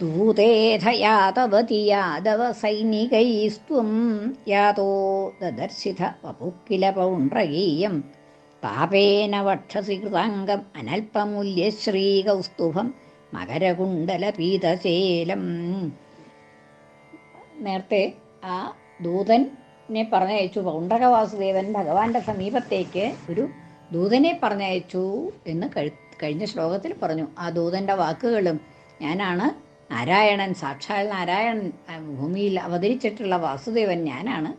ദൂതേധ तवति यादवसैनिकैस्त्वं यातो യാതോ वपुः किल पौण्ड्रगीयं पापेन वक्षसि कृताङ्गम् अनल्पमूल्यश्रीकौस्तुभं മകരകുണ്ടല നേരത്തെ ആ ദൂതനെ പറഞ്ഞയച്ചു പൗണ്ഡക വാസുദേവൻ ഭഗവാന്റെ സമീപത്തേക്ക് ഒരു ദൂതനെ പറഞ്ഞയച്ചു എന്ന് കഴി കഴിഞ്ഞ ശ്ലോകത്തിൽ പറഞ്ഞു. ആ ദൂതന്റെ വാക്കുകളും ഞാനാണ് നാരായണൻ സാക്ഷാൽ നാരായണൻ ഭൂമിയിൽ അവതരിച്ചിട്ടുള്ള വാസുദേവൻ ഞാനാണ്.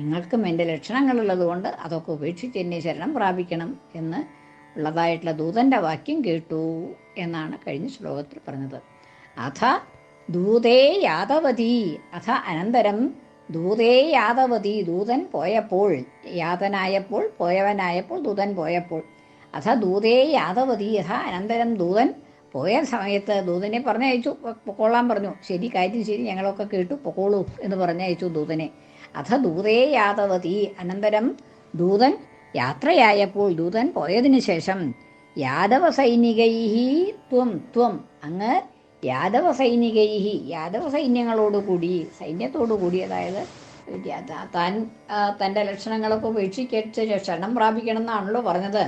നിങ്ങൾക്കും എന്റെ ലക്ഷണങ്ങളുള്ളതുകൊണ്ട് അതൊക്കെ ഉപേക്ഷിച്ച് എന്നെ ശരണം പ്രാപിക്കണം എന്ന് ഉള്ളതായിട്ടുള്ള ദൂതന്റെ വാക്യം കേട്ടു എന്നാണ് കഴിഞ്ഞ ശ്ലോകത്തിൽ പറഞ്ഞത്. അഥ ദൂതേ യാദവതി അഥ അനന്തരം ദൂതേ യാദവതി ദൂതൻ പോയപ്പോൾ യാതനായപ്പോൾ പോയവനായപ്പോൾ ദൂതൻ പോയപ്പോൾ. അഥ ദൂതേ യാദവതി യഥ അനന്തരം ദൂതൻ പോയ സമയത്ത് ദൂതനെ പറഞ്ഞയച്ചു. പൊക്കോളാൻ പറഞ്ഞു. ശരി കാര്യം ശരി ഞങ്ങളൊക്കെ കേട്ടു. പൊക്കോളൂ എന്ന് പറഞ്ഞയച്ചു ദൂതനെ. അഥ ദൂതേ യാതവതി അനന്തരം ദൂതൻ യാത്രയായപ്പോൾ ദൂതൻ പോയതിനു ശേഷം യാദവ സൈനികൈഹി ത്വം ത്വം. അങ്ങ് യാദവ സൈനികൈഹി യാദവ സൈന്യങ്ങളോടുകൂടി സൈന്യത്തോടുകൂടി അതായത് താൻ തന്റെ ലക്ഷണങ്ങളൊക്കെ ഉപേക്ഷിച്ച് ക്ഷണം പ്രാപിക്കണം എന്നാണല്ലോ പറഞ്ഞത്.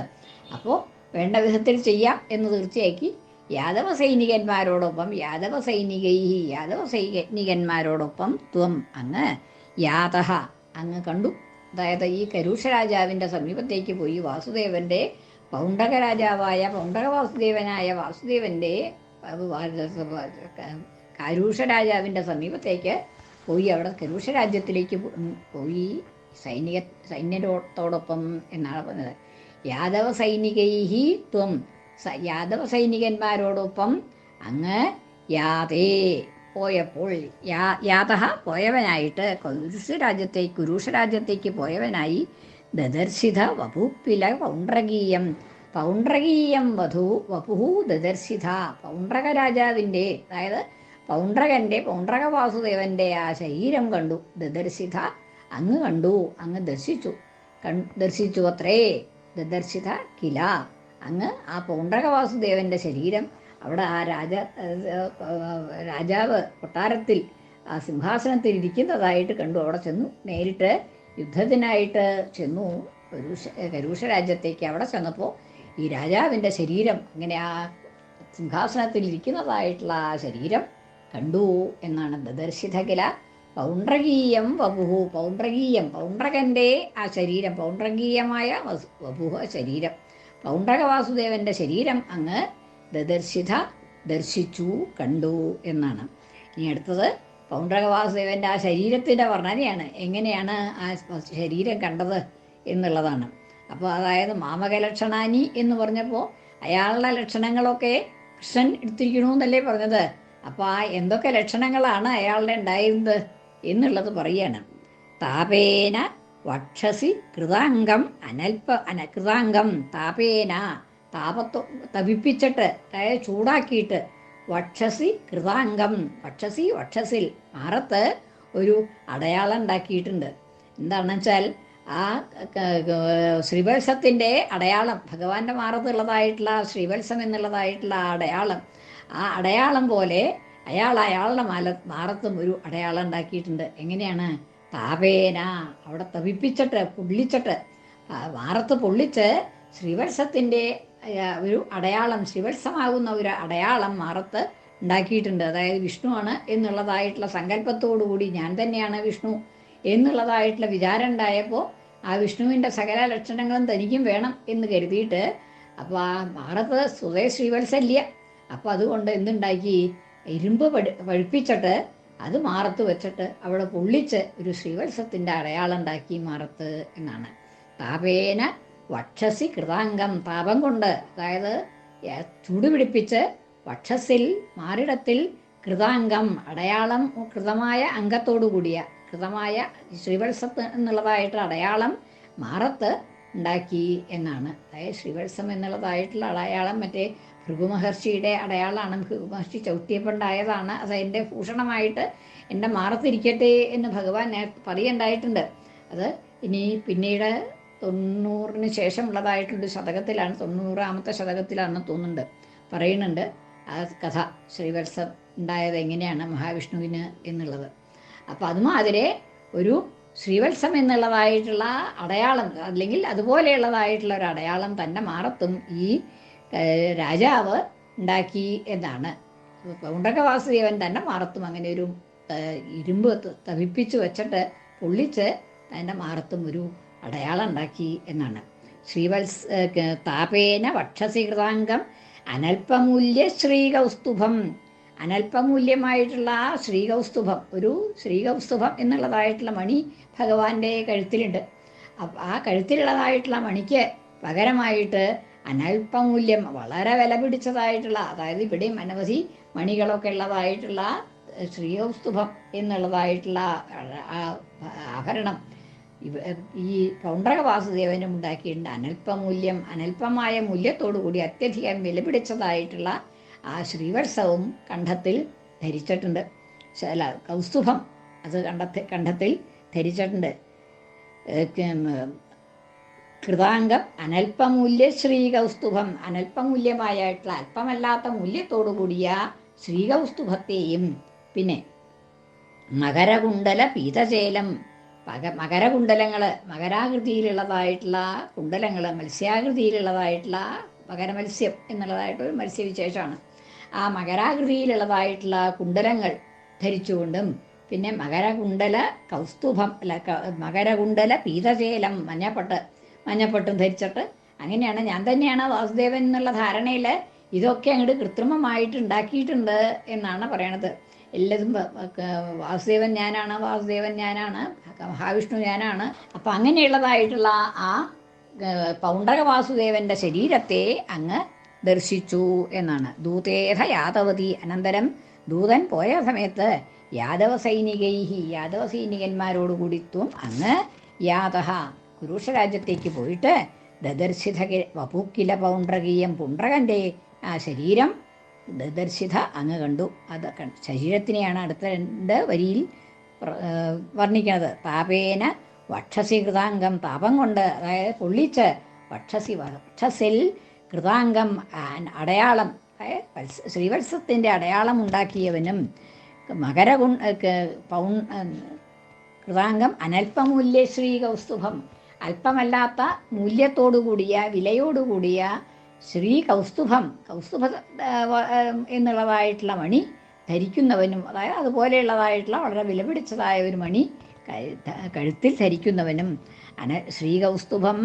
അപ്പോൾ വേണ്ട വിധത്തിൽ ചെയ്യാം എന്ന് തീർച്ചയാക്കി യാദവ സൈനികന്മാരോടൊപ്പം യാദവ സൈനികൈഹി യാദവ സൈനികന്മാരോടൊപ്പം ത്വം അങ്ങ് യാതഹ അങ്ങ് കണ്ടു. അതായത് ഈ കരൂഷ രാജാവിന്റെ സമീപത്തേക്ക് പോയി വാസുദേവന്റെ പൗണ്ടക രാജാവായ പൗണ്ടക വാസുദേവനായ വാസുദേവന്റെ കരൂഷ രാജാവിന്റെ സമീപത്തേക്ക് പോയി. അവിടെ കരൂഷ രാജ്യത്തിലേക്ക് പോയി. സൈനിക സൈന്യത്തോടൊപ്പം എന്നാണ് പറഞ്ഞത്. യാദവ സൈനികൈഹി ത്വം യാദവ സൈനികന്മാരോടൊപ്പം അങ്ങ് യാതേ പോയപ്പോൾ യാ യാതഹ പോയവനായിട്ട് കുരുഷ രാജ്യത്തേക്ക് കുരുഷ രാജ്യത്തേക്ക് പോയവനായി ദദർശിത വപുപ്പില പൗണ്ഡ്രകീയം പൗണ്ഡ്രകീയം വധു വപുഹു ദദർശിത. പൗണ്ഡ്രക രാജാവിന്റെ അതായത് പൗണ്ഡ്രകന്റെ പൗണ്ഡ്രക വാസുദേവന്റെ ആ ശരീരം കണ്ടു. ദദർശിത അങ്ങ് കണ്ടു അങ്ങ് ദർശിച്ചു. ദർശിച്ചു അത്രേ. ദദർശിത കില. അങ്ങ് ആ പൗണ്ഡ്രക വാസുദേവന്റെ ശരീരം അവിടെ ആ രാജ രാജാവ് കൊട്ടാരത്തിൽ ആ സിംഹാസനത്തിൽ ഇരിക്കുന്നതായിട്ട് കണ്ടു. അവിടെ ചെന്നു. നേരിട്ട് യുദ്ധത്തിനായിട്ട് ചെന്നു. കരൂഷ കരൂഷ രാജ്യത്തേക്ക് അവിടെ ചെന്നപ്പോൾ ഈ രാജാവിന്റെ ശരീരം ഇങ്ങനെ ആ സിംഹാസനത്തിൽ ഇരിക്കുന്നതായിട്ടുള്ള ആ ശരീരം കണ്ടു എന്നാണ് ദദർശിതകില. പൗണ്ഡ്രകീയം വപുഹു പൗണ്ഡ്രകീയം പൗണ്ഡ്രകന്റെ ആ ശരീരം പൗണ്ഡ്രകീയമായ വപുഹ ശരീരം. പൗണ്ഡ്രക വാസുദേവന്റെ ശരീരം അങ്ങ് ദദർശിത ദർശിച്ചു കണ്ടു എന്നാണ്. ഇനി അടുത്തത് പൗണ്ഡ്രക വാസുദേവന്റെ ആ ശരീരത്തിന്റെ വർണനയാണ്. എങ്ങനെയാണ് ആ ശരീരം കണ്ടത് എന്നുള്ളതാണ്. അപ്പോൾ അതായത് മാമക ലക്ഷണാനി എന്ന് പറഞ്ഞപ്പോൾ അയാളുടെ ലക്ഷണങ്ങളൊക്കെ കൃഷ്ണൻ എടുത്തിരിക്കണമെന്നല്ലേ പറഞ്ഞത്. അപ്പോൾ ആ എന്തൊക്കെ ലക്ഷണങ്ങളാണ് അയാളുടെ ഉണ്ടായിരുന്നത് എന്നുള്ളത് പറയാണ്. താപേന വക്ഷസി കൃതാംഗം അനൽപ അന കൃതാംഗം താപേന താപത്തോ തവിപ്പിച്ചിട്ട് ചൂടാക്കിയിട്ട് വക്ഷസി കൃതാംഗം. വക്ഷസി വക്ഷസിൽ മാറത്ത് ഒരു അടയാളം ഉണ്ടാക്കിയിട്ടുണ്ട്. എന്താണെന്ന് വെച്ചാൽ ആ ശ്രീവത്സത്തിന്റെ അടയാളം ഭഗവാന്റെ മാറത്തുള്ളതായിട്ടുള്ള ശ്രീവത്സം എന്നുള്ളതായിട്ടുള്ള ആ അടയാളം ആ അടയാളം പോലെ അയാൾ അയാളുടെ മാല മാറത്തും ഒരു അടയാളം ഉണ്ടാക്കിയിട്ടുണ്ട്. എങ്ങനെയാണ്? താപേന. അവിടെ തവിപ്പിച്ചിട്ട് പൊള്ളിച്ചിട്ട്. വാറത്ത് പൊള്ളിച്ച് ശ്രീവത്സത്തിന്റെ ഒരു അടയാളം ശ്രീവത്സമാകുന്ന ഒരു അടയാളം മാറത്ത് ഉണ്ടാക്കിയിട്ടുണ്ട്. അതായത് വിഷ്ണുവാണ് എന്നുള്ളതായിട്ടുള്ള സങ്കല്പത്തോടുകൂടി ഞാൻ തന്നെയാണ് വിഷ്ണു എന്നുള്ളതായിട്ടുള്ള വിചാരം ഉണ്ടായപ്പോൾ ആ വിഷ്ണുവിന്റെ സകല ലക്ഷണങ്ങളും തനിക്കും വേണം എന്ന് കരുതിയിട്ട് അപ്പോൾ ആ മാറത്ത് സുതേ ശ്രീവത്സല്യ അപ്പോൾ അതുകൊണ്ട് എന്തുണ്ടാക്കി? ഇരുമ്പ് പഴുപ്പിച്ചിട്ട് അത് മാറത്ത് വെച്ചിട്ട് അവിടെ പൊള്ളിച്ച് ഒരു ശ്രീവത്സത്തിന്റെ അടയാളം ഉണ്ടാക്കി മാറത്ത് എന്നാണ്. താപേന വക്ഷസി കൃതാംഗം താപം കൊണ്ട് അതായത് ചൂടുപിടിപ്പിച്ച് വക്ഷസിൽ മാറിടത്തിൽ കൃതാംഗം അടയാളം കൃതമായ അംഗത്തോടു കൂടിയ കൃതമായ ശ്രീവത്സത്ത് എന്നുള്ളതായിട്ട് അടയാളം മാറത്ത് ഉണ്ടാക്കി എന്നാണ്. അതായത് ശ്രീവത്സം എന്നുള്ളതായിട്ടുള്ള അടയാളം മറ്റേ ഭൃഗുമഹർഷിയുടെ അടയാളമാണ്. ഭൃഗുമഹർഷി ചവിട്ടിയപ്പോണ്ടായതാണ് അത് എന്റെ ഭൂഷണമായിട്ട് എന്റെ മാറത്തിരിക്കട്ടെ എന്ന് ഭഗവാൻ പറയുണ്ടായിട്ടുണ്ട്. അത് ഇനി പിന്നീട് തൊണ്ണൂറിന് ശേഷമുള്ളതായിട്ടുള്ളൊരു ശതകത്തിലാണ് തൊണ്ണൂറാമത്തെ ശതകത്തിലാണെന്ന് തോന്നുന്നുണ്ട്. പറയുന്നുണ്ട് ആ കഥ ശ്രീവത്സം ഉണ്ടായത് എങ്ങനെയാണ് മഹാവിഷ്ണുവിന് എന്നുള്ളത്. അപ്പം അതുമാതിരെ ഒരു ശ്രീവത്സം എന്നുള്ളതായിട്ടുള്ള അടയാളം അല്ലെങ്കിൽ അതുപോലെയുള്ളതായിട്ടുള്ള ഒരു അടയാളം തന്നെ മാറത്തും ഈ രാജാവ് ഉണ്ടാക്കി എന്നാണ്. ഉണ്ടക്കവാസുദേവൻ തന്നെ മാറത്തും. അങ്ങനെ ഒരു ഇരുമ്പ് തവിപ്പിച്ച് വെച്ചിട്ട് പൊള്ളിച്ച് അതിന്റെ മാറത്തും ഒരു അടയാളം ഉണ്ടാക്കി എന്നാണ്. ശ്രീവത്സ താപേന വക്ഷസീകൃതാംഗം അനൽപമൂല്യ ശ്രീകൗസ്തുഭം അനൽപമൂല്യമായിട്ടുള്ള ആ ശ്രീകൗസ്തുഭം ഒരു ശ്രീകൗസ്തുഭം എന്നുള്ളതായിട്ടുള്ള മണി ഭഗവാന്റെ കഴുത്തിലുണ്ട്. ആ കഴുത്തിലുള്ളതായിട്ടുള്ള മണിക്ക് പകരമായിട്ട് അനൽപമൂല്യം വളരെ വില പിടിച്ചതായിട്ടുള്ള അതായത് ഇവിടെയും അനവധി മണികളൊക്കെ ഉള്ളതായിട്ടുള്ള ശ്രീകൗസ്തുഭം എന്നുള്ളതായിട്ടുള്ള ആഭരണം ഈ പൗണ്ഡ്രക വാസുദേവനും ഉണ്ടാക്കിയിട്ടുണ്ട്. അനൽപമൂല്യം അനല്പമായ മൂല്യത്തോടു കൂടി അത്യധികം വിലപിടിച്ചതായിട്ടുള്ള ആ ശ്രീവത്സവും കണ്ഠത്തിൽ ധരിച്ചിട്ടുണ്ട്. അല്ല കൗസ്തുഭം അത് കണ്ടത്തിൽ കണ്ഠത്തിൽ ധരിച്ചിട്ടുണ്ട്. കൃതാംഗം അനൽപമൂല്യ ശ്രീകൗസ്തുഭം അനൽപമൂല്യമായിട്ടുള്ള അല്പമല്ലാത്ത മൂല്യത്തോടു കൂടിയ ശ്രീകൗസ്തുഭത്തെയും പിന്നെ മകരകുണ്ടല പീതചേലം പക മകരകുണ്ടലങ്ങൾ മകരാകൃതിയിലുള്ളതായിട്ടുള്ള കുണ്ടലങ്ങൾ മത്സ്യാകൃതിയിലുള്ളതായിട്ടുള്ള മകരമത്സ്യം എന്നുള്ളതായിട്ടൊരു മത്സ്യവിശേഷമാണ്. ആ മകരാകൃതിയിലുള്ളതായിട്ടുള്ള കുണ്ടലങ്ങൾ ധരിച്ചുകൊണ്ടും പിന്നെ മകരകുണ്ടല കൗസ്തുഭം അല്ല മകരകുണ്ടല പീതചേലം മഞ്ഞപ്പട്ട് മഞ്ഞപ്പട്ടും ധരിച്ചിട്ട് അങ്ങനെയാണ്. ഞാൻ തന്നെയാണ് വാസുദേവൻ എന്നുള്ള ധാരണയിൽ ഇതൊക്കെ അങ്ങോട്ട് കൃത്രിമമായിട്ട് ഉണ്ടാക്കിയിട്ടുണ്ട് എന്നാണ് പറയണത്. എല്ലാതും വാസുദേവൻ ഞാനാണ് വാസുദേവൻ ഞാനാണ് മഹാവിഷ്ണു ഞാനാണ്. അപ്പം അങ്ങനെയുള്ളതായിട്ടുള്ള ആ പൗണ്ടക വാസുദേവന്റെ ശരീരത്തെ അങ്ങ് ദർശിച്ചു എന്നാണ്. ദൂതേഥ യാദവതി അനന്തരം ദൂതൻ പോയ സമയത്ത് യാദവ സൈനികൈഹി യാദവ സൈനികന്മാരോടുകൂടി ത്വം അങ്ങ് യാതഹ കുരുഷ രാജ്യത്തേക്ക് പോയിട്ട് ദദർശിത വപുക്കില പൗണ്ഡ്രകീയം പുണ്ട്രകന്റെ ആ ശരീരം ദദർശിത അങ്ങ് കണ്ടു. അത് ശരീരത്തിനെയാണ് അടുത്ത രണ്ട് വരിയിൽ വർണിക്കുന്നത്. താപേന വക്ഷസി കൃതാംഗം താപം കൊണ്ട് അതായത് പൊള്ളിച്ച് വക്ഷസി വക്ഷസിൽ കൃതാംഗം അടയാളം വത്സ- ശ്രീവത്സത്തിന്റെ അടയാളം ഉണ്ടാക്കിയവനും മകരഗു പൗൺ കൃതാംഗം അനൽപമൂല്യ ശ്രീ കൗസ്തുഭം. അല്പമല്ലാത്ത മൂല്യത്തോടുകൂടിയ വിലയോടുകൂടിയ ശ്രീ കൗസ്തുഭം. കൗസ്തുഭ എന്നുള്ളതായിട്ടുള്ള മണി ധരിക്കുന്നവനും അതായത് അതുപോലെയുള്ളതായിട്ടുള്ള വളരെ വിലപിടിച്ചതായ ഒരു മണി കഴുത്തിൽ ധരിക്കുന്നവനും അന ശ്രീകൗസ്തുഭം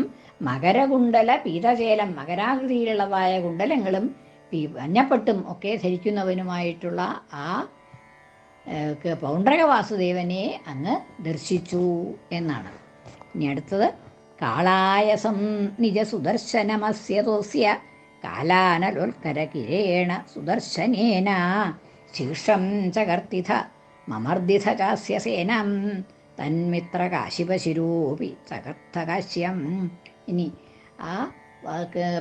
മകരകുണ്ടല പീതചേലം മകരാകൃതിയിലുള്ളതായ കുണ്ടലങ്ങളും മഞ്ഞപ്പട്ടും ഒക്കെ ധരിക്കുന്നവനുമായിട്ടുള്ള ആ പൗണ്ഡ്രക വാസുദേവനെ അങ്ങ് ദർശിച്ചു എന്നാണ്. ഇനി അടുത്തത് കാളായസം നിജ സുദർശനമസ്യതോസ്യ കാലാനലോത്കര കിരേണ സുദർശനേന ശീർഷം ചകർത്തിഥ മമർദിഥ ചാസ്യ സേനം തന്മിത്ര കാശിപശിരൂപി ചകർത്ഥകാശ്യം ഇനി ആ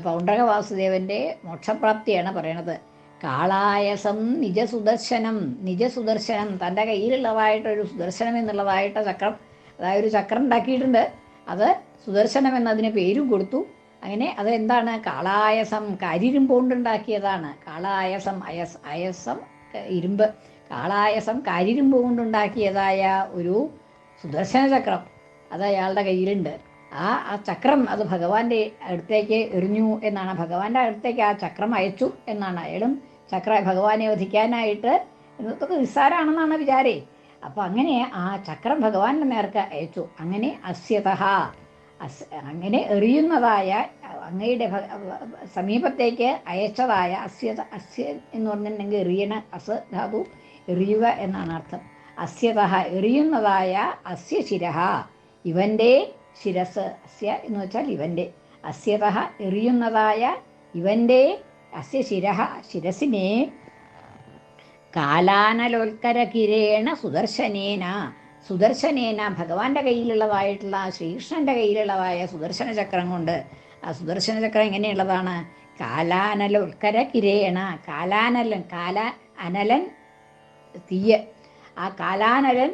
പൗണ്ഡ്രക വാസുദേവന്റെ മോക്ഷപ്രാപ്തിയാണ് പറയണത്. കാളായസം നിജസുദർശനം നിജസുദർശനം തന്റെ കയ്യിലുള്ളതായിട്ടൊരു സുദർശനം എന്നുള്ളതായിട്ട് ചക്രം അതായത് ഒരു ചക്രം ഉണ്ടാക്കിയിട്ടുണ്ട്. അത് സുദർശനം എന്നതിന് പേരും കൊടുത്തു. അങ്ങനെ അത് എന്താണ് കാളായസം കരിരുമ്പ് കൊണ്ടുണ്ടാക്കിയതാണ്. കാളായസം അയസ് അയസം ഇരുമ്പ്. കാളായസം കരിരുമ്പ് കൊണ്ടുണ്ടാക്കിയതായ ഒരു സുദർശന ചക്രം അത് അയാളുടെ കയ്യിലുണ്ട്. ആ ആ ചക്രം അത് ഭഗവാന്റെ അടുത്തേക്ക് എറിഞ്ഞു എന്നാണ്. ഭഗവാന്റെ അടുത്തേക്ക് ആ ചക്രം അയച്ചു എന്നാണ് അയാളും ചക്ര ഭഗവാനെ വധിക്കാനായിട്ട് ഇതൊക്കെ നിസ്സാരാണെന്നാണ് വിചാരേ. അപ്പൊ അങ്ങനെ ആ ചക്രം ഭഗവാന്റെ നേർക്ക് അയച്ചു. അങ്ങനെ അസ്യത അസ് അങ്ങനെ എറിയുന്നതായ അങ്ങയുടെ സമീപത്തേക്ക് അയച്ചതായ അസ്യത അസ്യ എന്ന് പറഞ്ഞിട്ടുണ്ടെങ്കിൽ എറിയണ അസ് ധാതു എറിയുക എന്നാണ് അർത്ഥം. അസ്യതഹ എറിയുന്നതായ അസ്യ ശിരഹ. ഇവന്റെ ശിരസ് അസ്യ എന്ന് വെച്ചാൽ ഇവന്റെ അസ്യതഹ എറിയുന്നതായ ഇവന്റെ അസ്യ ശിരഹ ശിരസിനെ കാലാനലോൽക്കര കിരേണ സുദർശനേന. സുദർശനേന ഭഗവാന്റെ കയ്യിലുള്ളതായിട്ടുള്ള ശ്രീകൃഷ്ണന്റെ കയ്യിലുള്ളതായ സുദർശന ചക്രം കൊണ്ട്. ആ സുദർശന ചക്രം എങ്ങനെയുള്ളതാണ്? കാലാനലോത്കര കിരേണ. കാലാനലൻ കാല അനലൻ തീയ് ആ കാലാനരൻ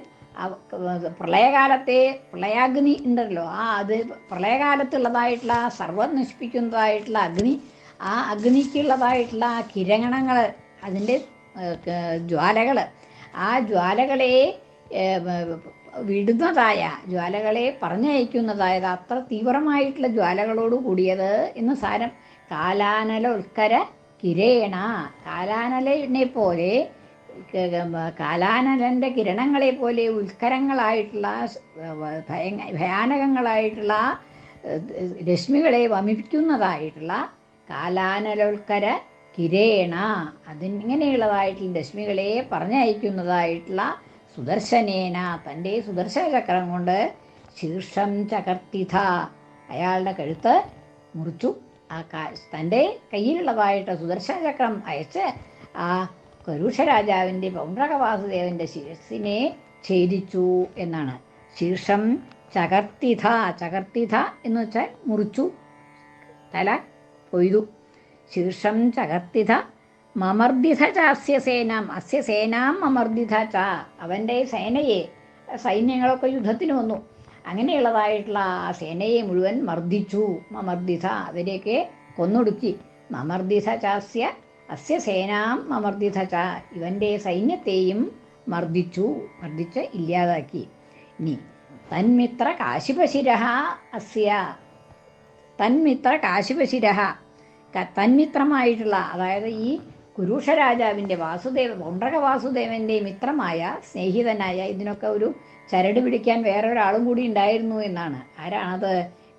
പ്രളയകാലത്തെ പ്രളയാഗ്നി ഉണ്ടല്ലോ ആ അത് പ്രളയകാലത്തുള്ളതായിട്ടുള്ള സർവം നശിപ്പിക്കുന്നതായിട്ടുള്ള അഗ്നി ആ അഗ്നിക്കുള്ളതായിട്ടുള്ള ആ കിരണങ്ങൾ അതിന്റെ ജ്വാലകൾ ആ ജ്വാലകളെ വിടുന്നതായ ജ്വാലകളെ പറഞ്ഞയക്കുന്നതായത് അത്ര തീവ്രമായിട്ടുള്ള ജ്വാലകളോട് കൂടിയത് എന്ന് സാരം കാലാനല ഉൽക്കര കിരേണ. കാലാനലിനെ പോലെ കാലാനലന്റെ കിരണങ്ങളെ പോലെ ഉത്കരങ്ങളായിട്ടുള്ള ഭയ- ഭയാനകങ്ങളായിട്ടുള്ള രശ്മികളെ വമിപ്പിക്കുന്നതായിട്ടുള്ള കാലാനലോൽക്കര കിരേണ. അതിങ്ങനെയുള്ളതായിട്ടുള്ള രശ്മികളെ പറഞ്ഞയക്കുന്നതായിട്ടുള്ള സുദർശനേന. തന്റെ സുദർശന ചക്രം കൊണ്ട് ശീർഷം ചകർത്തിഥ. അയാളുടെ കഴുത്ത് മുറിച്ചു. ആ തന്റെ കയ്യിലുള്ളതായിട്ട് സുദർശന ചക്രം അയച്ച് ആ കരുഷ രാജാവിന്റെ പൗണ്ഡ്രക വാസുദേവന്റെ ശിരസിനെ ഛേദിച്ചു എന്നാണ്. ശീർഷം ചകർത്തിഥ ചകർത്തിഥ എന്ന് വെച്ചാൽ മുറിച്ചു തല കൊയ്തു. ശീർഷം ചകർത്തിഥ മമർദിഥ ചാസ്യ സേനാം അസ്യ സേനാം മമർദിഥ ച. അവന്റെ സേനയെ സൈന്യങ്ങളൊക്കെ യുദ്ധത്തിന് വന്നു. അങ്ങനെയുള്ളതായിട്ടുള്ള ആ സേനയെ മുഴുവൻ മർദ്ദിച്ചു മമർദിഥ. അവരെയൊക്കെ കൊന്നൊടുക്കി. മമർദിഥ ചാസ്യ അസ്യ സേനാം അമർദിതച ഇവന്റെ സൈന്യത്തെയും മർദ്ദിച്ചു മർദ്ദിച്ച് ഇല്ലാതാക്കി. ഇനി തന്മിത്ര കാശിപശിര അസ്യ. തന്മിത്ര കാശിപശിര തന്മിത്രമായിട്ടുള്ള അതായത് ഈ കുരുഷരാജാവിന്റെ വാസുദേവ കൊണ്ടക വാസുദേവന്റെ മിത്രമായ സ്നേഹിതനായ ഇതിനൊക്കെ ഒരു ചരട് പിടിക്കാൻ വേറെ ഒരാളും കൂടി ഉണ്ടായിരുന്നു എന്നാണ്. ആരാണത്?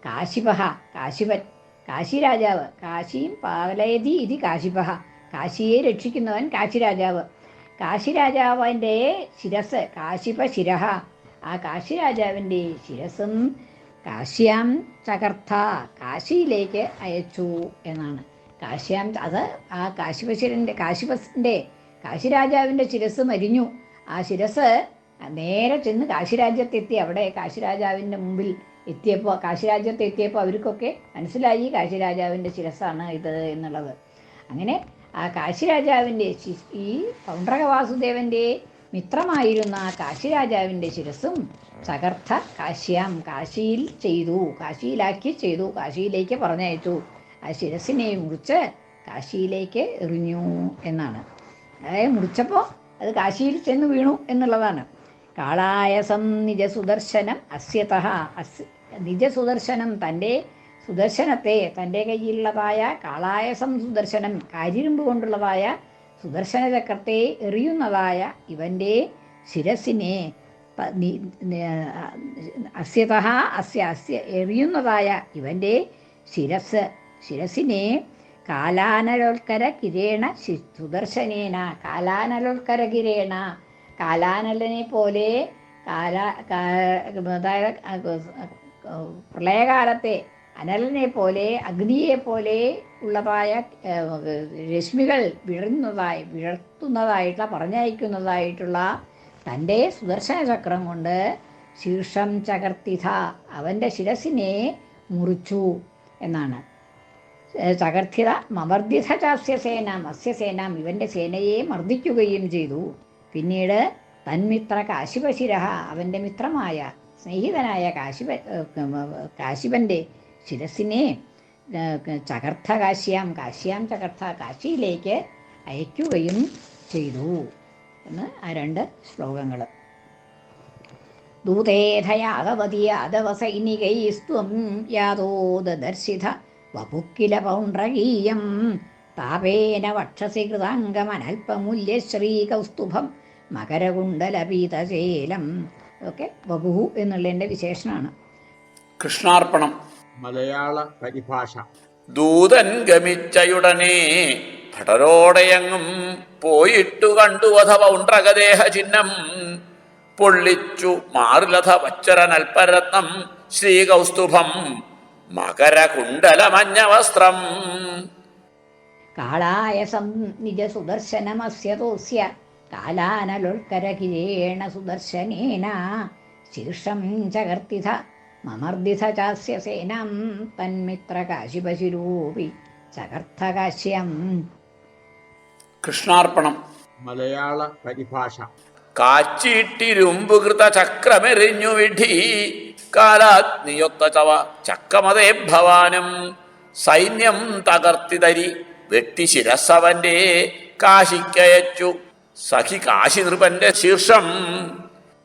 കാശിപഹ കാശിപൻ കാശിരാജാവ്. കാശിയും പാലയതി ഇത് കാശിപഹ. കാശിയെ രക്ഷിക്കുന്നവൻ കാശി രാജാവ്. കാശി രാജാവിന്റെ ശിരസ് കാശിപ ശിരഹ. ആ കാശി രാജാവിന്റെ ശിരസും കാശ്യാം ചകർത്ത കാശിയിലേക്ക് അയച്ചു എന്നാണ്. കാശ്യാം അത് ആ കാശിപശിരന്റെ കാശിപസിന്റെ കാശിരാജാവിന്റെ ശിരസ് മരിഞ്ഞു. ആ ശിരസ് നേരെ ചെന്ന് കാശിരാജ്യത്തെത്തി അവിടെ കാശിരാജാവിന്റെ മുമ്പിൽ എത്തിയപ്പോൾ കാശിരാജ്യത്ത് എത്തിയപ്പോൾ അവർക്കൊക്കെ മനസ്സിലായി കാശിരാജാവിന്റെ ശിരസ്സാണ് ഇത് എന്നുള്ളത്. അങ്ങനെ ആ കാശിരാജാവിന്റെ ഈ പൗണ്ഡ്രക വാസുദേവന്റെ മിത്രമായിരുന്ന കാശിരാജാവിന്റെ ശിരസും ചകർത്ത കാശ്യാം കാശിയിൽ ചെയ്തു കാശിയിലാക്കി ചെയ്തു കാശിയിലേക്ക് പറഞ്ഞയച്ചു. ആ ശിരസിനെ മുറിച്ച് കാശിയിലേക്ക് എറിഞ്ഞു എന്നാണ്. അതായത് മുറിച്ചപ്പോൾ അത് കാശിയിൽ ചെന്ന് വീണു എന്നുള്ളതാണ്. കാളായസം നിജസുദർശനം അസ്യത അസ് നിജസുദർശനം തന്റെ സുദർശനത്തെ തന്റെ കയ്യിലുള്ളതായ കാളായസം സുദർശനം കാരിരുമ്പ് കൊണ്ടുള്ളതായ സുദർശന ചക്രത്തെ എറിയുന്നതായ ഇവന്റെ ശിരസിനെ അസ്യത അസ്യ അസ്യ എറിയുന്നതായ ഇവന്റെ ശിരസ് ശിരസിനെ കാലാനലോൽക്കര കിരേണ ശി- സുദർശനേന കാലാനലോൽക്കര കിരേണ കാലാനലനെ പോലെ കാല അതായത് പ്രളയകാലത്തെ അനലനെ പോലെ അഗ്നിയെ പോലെ ഉള്ളതായ രശ്മികൾ വിഴുന്നതായി വിഴർത്തുന്നതായിട്ടുള്ള പറഞ്ഞയക്കുന്നതായിട്ടുള്ള തന്റെ സുദർശന ചക്രം കൊണ്ട് ശീർഷം ചകർത്തിഥ. അവന്റെ ശിരസിനെ മുറിച്ചു എന്നാണ്. ചകർത്തിഥ മമർദ്ദിത ചാസ്യ സേനാം അസ്യ സേനാം ഇവന്റെ സേനയെ മർദ്ദിക്കുകയും ചെയ്തു. പിന്നീട് തന്മിത്ര കാശിപശിരഹ അവന്റെ മിത്രമായ സ്നേഹിതനായ കാശിപ കാശിപന്റെ ശിരസിനെ ചകർത്ത കാശിയാം ചകർത്ഥ ചകർത്ത കാശിയിലേക്ക് അയക്കുകയും ചെയ്തു. എന്ന് ആ രണ്ട് ശ്ലോകങ്ങൾ ദൂതേധയാഗവതിയാദവസൈനികൈസ്ത്വം യാദവ സൈനികൈസ്ത്വം യാതോ ദദർശിത വപുക്കില പൗണ്ഡ്രകീയം താപേന വക്ഷസി കൃതാംഗമനൽപമൂല്യശ്രീകൗസ്തുഭം മകരകുണ്ടലപീതശേലം. ഒക്കെ വപുഹു എന്നുള്ളതിന്റെ വിശേഷണമാണ്. കൃഷ്ണാർപ്പണം. മലയാള പരിഭാഷ. ദൂതൻ ഗമിച്ചയുടനെ ഭടരോടെയങ്ങും പോയിട്ടു കണ്ടു അഥവ ഉണ്ട്രകദേഹ ചിഹ്നം. പൊള്ളിച്ചു മാറിലഥ വച്ചരനൽപരത്നം ശ്രീകൗസ്തുഭം മകരകുണ്ടലമഞ്ഞ വസ്ത്രം. കാളായസം നിജ സുദർശനമസ്യ തോസ്യ. കാലാനലുൽക്കരകിരേണ സുദർശനേന. ശീർഷം ചകർത്തിഥ മമർദിഥ സേനം സേനാം തന്മിത്ര കാശിപശിരൂപി ചകർത്ഥകാശ്യം. കൃഷ്ണാർപ്പണം. മലയാള പരിഭാഷ. കാച്ചിട്ടിരുമ്പുകൃത ചക്രമെറിഞ്ഞു വിഡി കാലാഗ്നിയൊത്ത ചവ ചക്കമതേ ഭവാനും. സൈന്യം തകർത്തിതരി വെട്ടി ശിരസവന്റെ കാശിക്കയച്ചു. സഖി കാശി നൃപന്റെ ശീർഷം